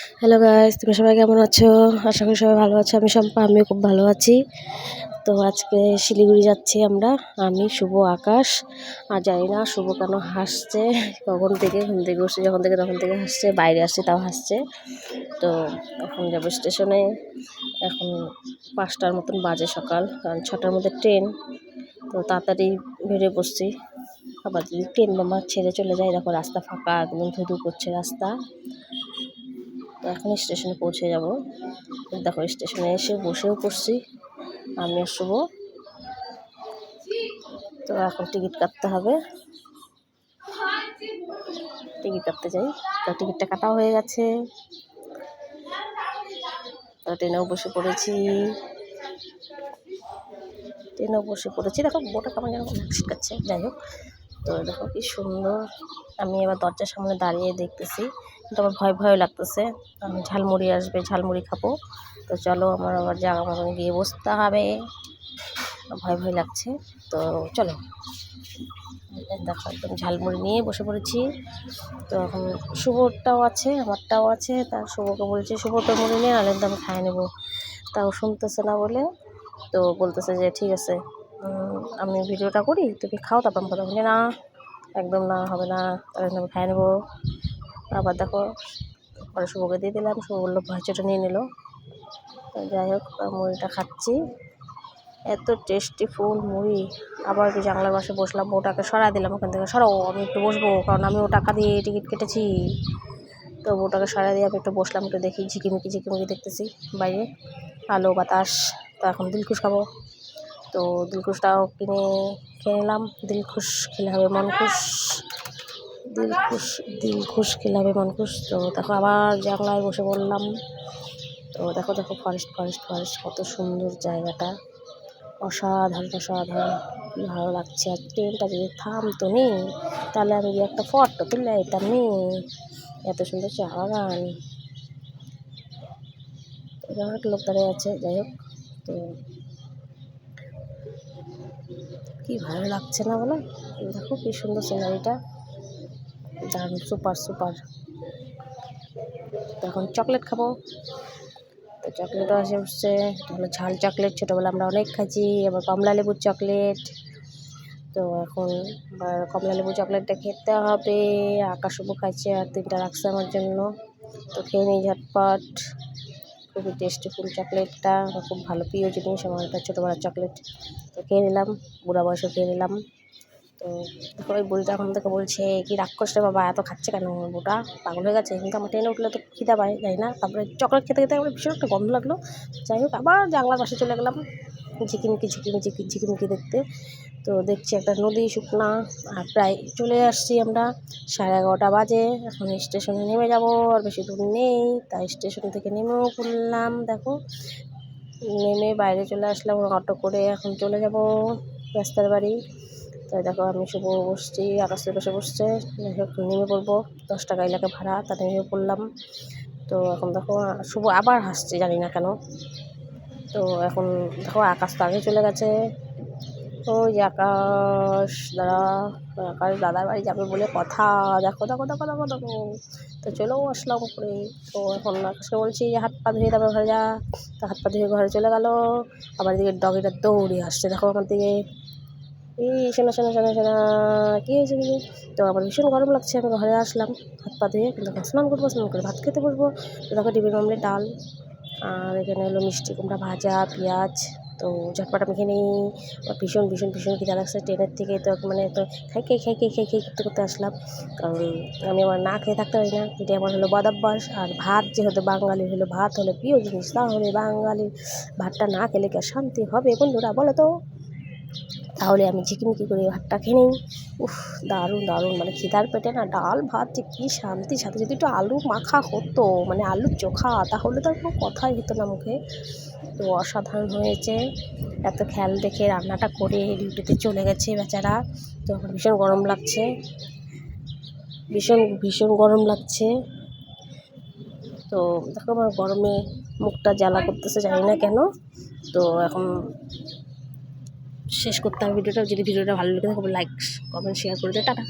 Hello guys তুমি সবাই কেমন আছো? আশা করি সবাই ভালো আছো। আমি সম্পা আমিও খুব ভালো আছি। তো আজকে শিলিগুড়ি যাচ্ছি আমরা। আমি, শুভ, আকাশ। আর জানি না শুভ কেন হাসছে, কখন থেকে, ঘুম থেকে উঠছে, যখন থেকে, তখন থেকে হাসছে, বাইরে আসছে, তাও হাসছে। তো এখন যাব স্টেশনে। এখন পাঁচটার মতন বাজে সকাল, কারণ ছটার মধ্যে ট্রেন। তো তাড়াতাড়ি বেরিয়ে বসছি আবার যদি ট্রেন বোমা ছেড়ে চলে যায়, দেখো রাস্তা ফাঁকা, একদম ধুধু করছে রাস্তা। তো এখন স্টেশনে পৌঁছে যাব। দেখো, স্টেশনে এসে বসেও পড়ছি। আমি শুভ। তো এখন টিকিট কাটতে হবে। টিকিট কাটতে যাই। তো টিকিটটা কাটা হয়ে গেছে। তো ট্রেনেও বসে পড়েছি। ট্রেনেও বসে পড়েছি। দেখো, বোটা কেমন যেন ছিটকাচ্ছে। যাই হোক। তো দেখো কি সুন্দর। আমি এবার দরজার সামনে দাঁড়িয়ে দেখতেছি। কিন্তু আমার ভয় ভয় লাগতেছে। আমি ঝালমুড়ি আসবে, ঝালমুড়ি খাব। তো চলো আমার আবার জায়গা মতন গিয়ে বসতে হবে। ভয় ভয় লাগছে। তো চলো। দেখো একদম ঝালমুড়ি নিয়ে বসে পড়েছি। তো এখন শুভরটাও আছে, আমারটাও আছে। তার শুভকে বলছি শুভটা মুড়ি নিয়ে নাহলে একদম খাই নেব। তাও শুনতেছে না বলে, তো বলতেছে যে, ঠিক আছে আমি ভিডিওটা করি, তুমি খাও, তারপর আমি কথা বলি। না, একদম না, হবে না তাহলে আমি খাই নেব। আবার দেখো, পরে শুভকে দিয়ে দিলাম, শুভ বলল ভাজটা নিয়ে নিল। যাই হোক মুড়িটা খাচ্ছি। এত টেস্টি ফুল মুড়ি। আবার একটু জানলার পাশে বসলাম ওটাকে সরা দিলাম, ওখান থেকে সরাও আমি একটু বসবো, কারণ আমি ও টাকা দিয়ে টিকিট কেটেছি। তো ওটাকে সরা দিয়ে আমি একটু বসলাম, একটু দেখি, ঝিকিমিকি ঝিকিমিকি দেখতেছি বাইরে। আলো, বাতাস, তো এখন দিলকুশ খাব। তো দিলকুশটাও কিনে, খেয়ে নিলাম। দিলখুশ খেলে হবে মন খুশ দিলখুশ দিল খুশ হবে মন খুশ। তো দেখো আবার জানলায় বসে পড়লাম। তো দেখো দেখো ফরেস্ট ফরেস্ট ফরেস্ট কত সুন্দর জায়গাটা। অসাধারণ অসাধারণ। ভালো লাগছে। আর ট্রেনটা যদি থামতো নি, তাহলে আমি একটা ফটো তুলে যেতাম নি। এত সুন্দর চা বাগান অনেক লোক দাঁড়িয়ে আছে যাই হোক তো কি ভালো লাগছে না বলো? দেখো কি সুন্দর সিনারিটা দারুণ সুপার সুপার। এখন চকলেট খাব। তো চকলেটও আসে উঠছে। হলো ঝাল চকলেট ছোটোবেলা আমরা অনেক খাইছি। এবার কমলা লেবুর চকলেট। তো এখন কমলা লেবু চকলেটটা খেতে হবে। আকাশবু খাইছে আর তিনটা রাখছে আমার জন্য। তো খেয়ে নিই ঝটপট। খুবই টেস্টি ফুল চকলেটটা খুব ভালো প্রিয় জিনিস আমার একটা ছোটোবেলার চকলেট। তো খেয়ে নিলাম। বুড়া বয়সে খেয়ে নিলাম। তো ওই বুড়িটা এখন থেকে বলছে, কি রাক্ষস রে বাবা, এত খাচ্ছে কেন? বুটা পাগল হয়ে গেছে। কিন্তু আমার ট্রেনে উঠলে তো খিদা পায় যাই না। তারপরে চকলেট খেতে খেতে আমার ভীষণ একটা গন্ধ লাগল। যাই হোক, আবার জানলার পাশে চলে গেলাম, ঝিকিমিকি ঝিকিমিকি ঝিকিমিকি দেখতে। তো দেখছি একটা নদী, শুকনা, আর প্রায় চলে আসছি আমরা। সাড়ে এগারোটা বাজে, এখন স্টেশনে নেমে যাব, আর বেশি দূর নেই। তাই স্টেশন থেকে নেমেও পড়লাম, দেখো। নেমে বাইরে চলে আসলাম, অটো করে এখন চলে যাব রাস্তার বাড়ি। তাই দেখো আমি শুভ বসছি আকাশের পাশে বসছে নেমে পড়ব। দশ টাকা এলাকা ভাড়া, তাতে নেমে পড়লাম। তো এখন দেখো, শুভ আবার হাসছে, জানি না কেন। তো এখন দেখো, আকাশ তো আগে চলে গেছে। তো ওই যে আকাশ দাদা আকাশ দাদার বাড়ি যাবে বলে কথা। দেখো দেখো দেখো দেখো দেখো। তো চলেও আসলাম করে তো এখন আকাশকে বলছি যে হাত পা ধুয়ে তারপর ঘরে যা। তো হাত পা ধুয়ে ঘরে চলে গেল। আবার এদিকে ডগিটা দৌড়ে আসছে, দেখো আমার দিকে। এই শোনা শোনা শোনা শোনা। কী হয়েছে দিদি তো আবার ভীষণ গরম লাগছে, আমি ঘরে আসলাম, হাত পা ধুয়ে, কিন্তু স্নান করব, স্নান করে ভাত খেতে বসবো। তো দেখো ডিবির মামলে ডাল, আর এখানে হলো মিষ্টি কুমড়া ভাজা, পেঁয়াজ। তো ঝটপট আমি খেয়ে নিই। ভীষণ ভীষণ ভীষণ খিদা লাগছে, ট্রেনের থেকে তো মানে তো খাই খেয়ে খাই খেয়ে খেয়ে খেয়ে করতে করতে আসলাম। কারণ আমি আমার না খেয়ে থাকতে পারি না। এটা আমার হলো বদাভ্যাস আর ভাত যেহেতু বাঙালির হলো ভাত, হলো প্রিয় জিনিস, তাহলে বাঙালির ভাতটা না খেলে কি শান্তি হবে বন্ধুরা, বলো তো? তাহলে আমি ঝিকিমিকি করে ভাতটা খেয়ে নিই? উফ, দারুণ দারুণ। মানে খিদার পেটে না ডাল, ভাত যে কী শান্তি, সাথে যদি একটু আলু মাখা হতো মানে আলুর চোখা, তাহলে তো কোনো কথাই হতো না মুখে। তো অসাধারণ হয়েছে। এত খেয়াল দেখে রান্নাটা করে ডিউটিতে চলে গেছে বেচারা। তো এখন ভীষণ গরম লাগছে। ভীষণ ভীষণ গরম লাগছে। তো দেখো আমার গরমে মুখটা জ্বালা করতেছে, জানি না কেন। তো এখন শেষ করতে হবে ভিডিওটা। যদি ভিডিওটা ভালো লেগে থাকে লাইক কমেন্ট শেয়ার করে দেয় টাটা।